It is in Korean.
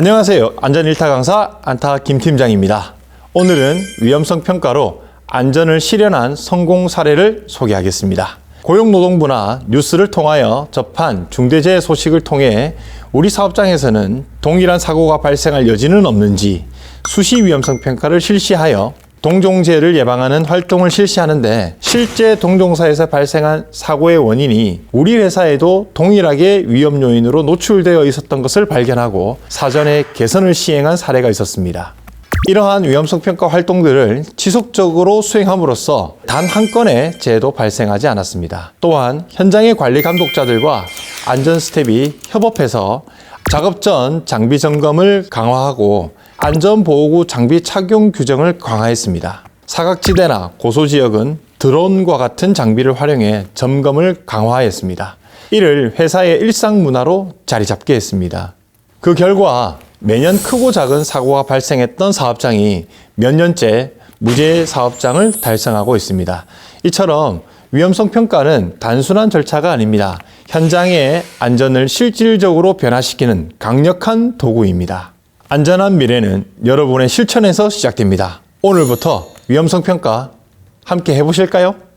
안녕하세요. 안전일타 강사 안타 김 팀장입니다. 오늘은 위험성 평가로 안전을 실현한 성공 사례를 소개하겠습니다. 고용노동부나 뉴스를 통하여 접한 중대재해 소식을 통해 우리 사업장에서는 동일한 사고가 발생할 여지는 없는지 수시 위험성 평가를 실시하여 동종재해를 예방하는 활동을 실시하는데 실제 동종사에서 발생한 사고의 원인이 우리 회사에도 동일하게 위험 요인으로 노출되어 있었던 것을 발견하고 사전에 개선을 시행한 사례가 있었습니다. 이러한 위험성 평가 활동들을 지속적으로 수행함으로써 단 한 건의 재해도 발생하지 않았습니다. 또한 현장의 관리 감독자들과 안전 스텝이 협업해서 작업 전 장비 점검을 강화하고 안전보호구 장비 착용 규정을 강화했습니다. 사각지대나 고소지역은 드론과 같은 장비를 활용해 점검을 강화했습니다. 이를 회사의 일상 문화로 자리 잡게 했습니다. 그 결과 매년 크고 작은 사고가 발생했던 사업장이 몇 년째 무죄 사업장을 달성하고 있습니다. 이처럼 위험성 평가는 단순한 절차가 아닙니다. 현장의 안전을 실질적으로 변화시키는 강력한 도구입니다. 안전한 미래는 여러분의 실천에서 시작됩니다. 오늘부터 위험성 평가 함께 해보실까요?